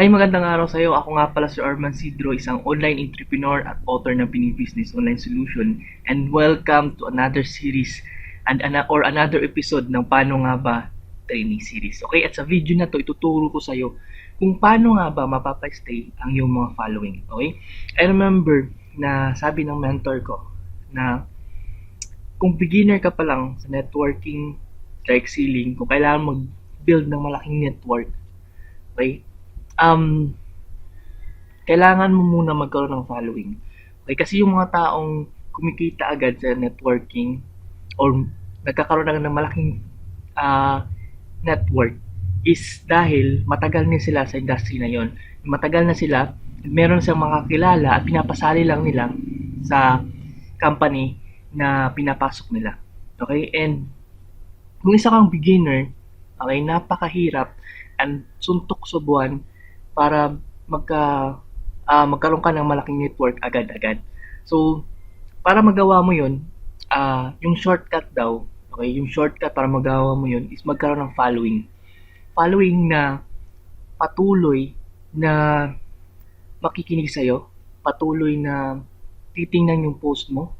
Hi, magandang araw sa iyo. Ako nga pala si Arman Sidro, isang online entrepreneur at author ng Pini Business Online Solution. And welcome to another series and ana- or another episode ng Paano Nga Ba Training Series. Okay, at sa video na to, ituturo ko sa iyo kung paano nga ba mapapastay ang iyong mga following. Okay? I remember na sabi ng mentor ko na kung beginner ka pa lang sa networking, direct selling, kung kailangan mag-build ng malaking network, okay, um, kailangan mo muna magkaroon ng following. Okay, kasi yung mga taong kumikita agad sa networking or nagkakaroon na ng malaking ah, network is dahil matagal na sila sa industry na yon. Matagal na sila, meron silang mga kilala at pinapasali lang nila sa company na pinapasok nila. Okay? And kung isa kang beginner, okay, napakahirap and suntok sa buwan para magka ah, magkaroon ka ng malaking network agad-agad. So, para magawa mo 'yun, ah, yung shortcut daw, okay, yung shortcut para magawa mo 'yun is magkaroon ng following. Following na patuloy na makikinig sa'yo, patuloy na titingnan yung post mo,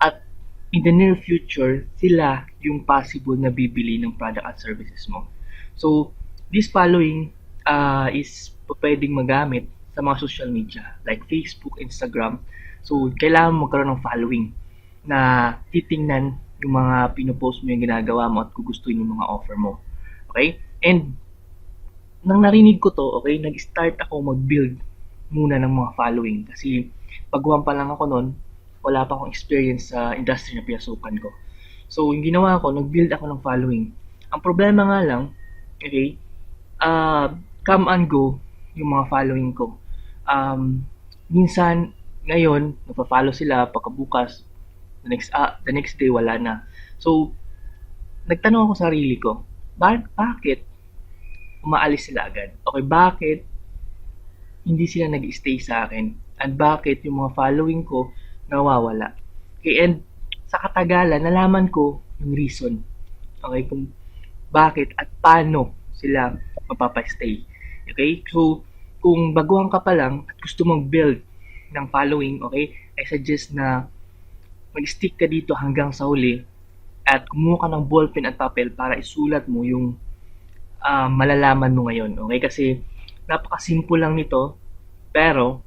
at in the near future, sila yung possible na bibili ng product at services mo. So, this following uh, is pwedeng magamit sa mga social media like Facebook, Instagram. So, kailangan magkaroon ng following na titingnan yung mga pinopost mo yung ginagawa mo at gugustuhin yung mga offer mo. Okay? And, nang narinig ko to, okay, nag-start ako mag-build muna ng mga following. Kasi, pagwan pa lang ako noon, wala pa akong experience sa industry na pinasukan ko. So, yung ginawa ko, nag-build ako ng following. Ang problema nga lang, okay, uh, come and go yung mga following ko. Um, minsan, ngayon, nagpa-follow sila, pagkabukas, the next, ah, the next day, wala na. So, nagtanong ako sa sarili ko, ba- bakit umaalis sila agad? Okay, bakit hindi sila nag-stay sa akin? And bakit yung mga following ko nawawala? Okay, and sa katagalan, nalaman ko yung reason. Okay, kung bakit at paano sila mapapastay. Okay, so kung baguhan ka pa lang at gusto mong build ng following, okay, I suggest na mag-stick ka dito hanggang sa huli at kumuha ka ng ballpen at papel para isulat mo yung ah, malalaman mo ngayon. Okay, kasi napaka-simple lang nito pero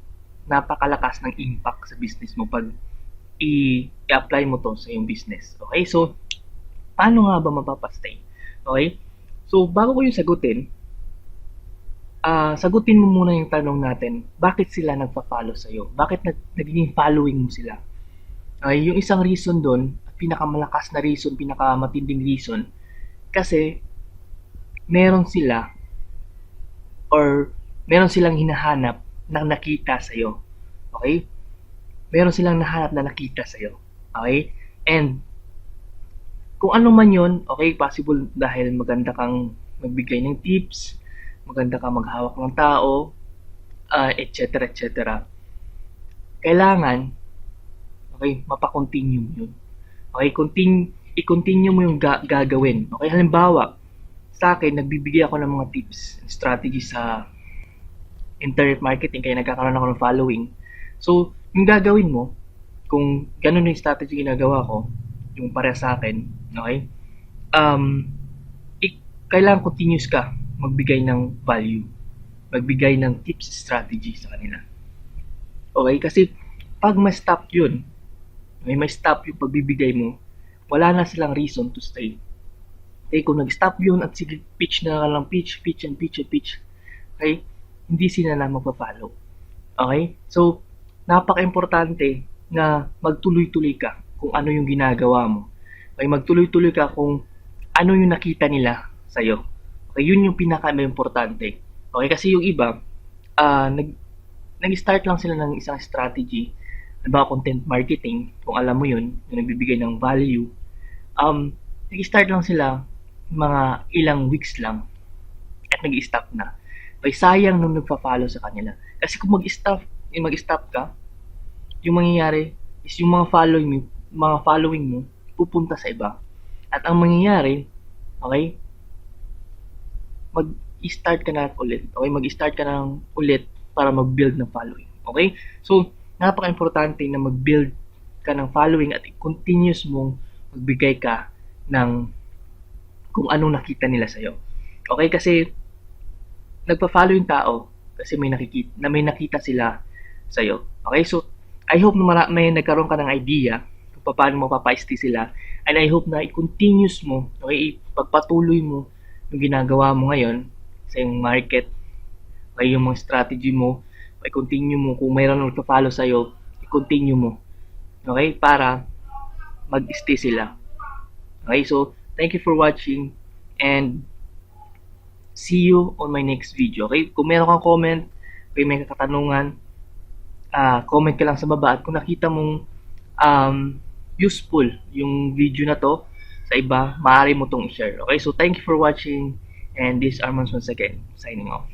napakalakas ng impact sa business mo pag i-apply mo to sa iyong business. Okay, so paano nga ba mapapastay? Okay, so bago ko yung sagutin, ah sagutin mo muna yung tanong natin, bakit sila nagpa-follow sa'yo? Bakit nag nagiging following mo sila? Okay, yung isang reason doon, pinakamalakas na reason, pinakamatinding reason, kasi meron sila or meron silang hinahanap na nakita sa'yo. Okay? Meron silang nahanap na nakita sa'yo. Okay? And kung ano man yon, okay, possible dahil maganda kang magbigay ng tips, maganda kang maghawak ng tao, uh, etc. etc. Kailangan, okay, mapakontinue mo yun. Okay, continue, i-continue mo yung ga- gagawin. Okay, halimbawa, sa akin, nagbibigay ako ng mga tips and strategy sa internet marketing kaya nagkakaroon ako ng following. So, yung gagawin mo, kung ganun yung strategy ginagawa ko, yung para sa akin, okay? Um, i- kailangan continuous ka magbigay ng value, magbigay ng tips strategy sa kanila. Okay? Kasi pag ma-stop yun, may may stop yung pagbibigay mo, wala na silang reason to stay. Okay, kung nag-stop yun at sige, pitch na lang pitch, pitch and pitch and pitch, okay, hindi sila na magpa-follow. Okay? So, napaka-importante na magtuloy-tuloy ka kung ano yung ginagawa mo. Okay, magtuloy-tuloy ka kung ano yung nakita nila sa'yo. Okay, yun yung pinaka-importante. Okay, kasi yung iba, ah nag, nag-start lang sila ng isang strategy, halimbawa content marketing, kung alam mo yun, yung nagbibigay ng value, um, nag-start lang sila mga ilang weeks lang at nag-stop na. Ay sayang nung nagpa-follow sa kanila. Kasi kung mag-stop, eh, mag-stop ka, yung mangyayari is yung mga following mo, mga following mo pupunta sa iba. At ang mangyayari, okay, mag i-start ka na ulit. Okay, mag-start ka na ulit para mag-build ng following. Okay? So, napaka-importante na mag-build ka ng following at continuous mong magbigay ka ng kung anong nakita nila sa'yo. Okay, kasi nagpa-follow yung tao kasi may nakikita, na may nakita sila sa'yo. Okay, so I hope na may nagkaroon ka ng idea kung paano mo papaisti sila and I hope na i-continuous mo, okay, ipagpatuloy mo yung ginagawa mo ngayon sa yung market, okay, yung mga strategy mo, i-continue mo, kung mayroon nagpa-follow sa'yo, i-continue mo, okay, para mag-stay sila. Okay, so thank you for watching and see you on my next video. Okay, kung meron kang comment, kung may katanungan, ah comment ka lang sa baba. At kung nakita mong um, useful yung video na to sa iba, maaari mo tong i-share. Okay, so thank you for watching and this is Armand once again, signing off.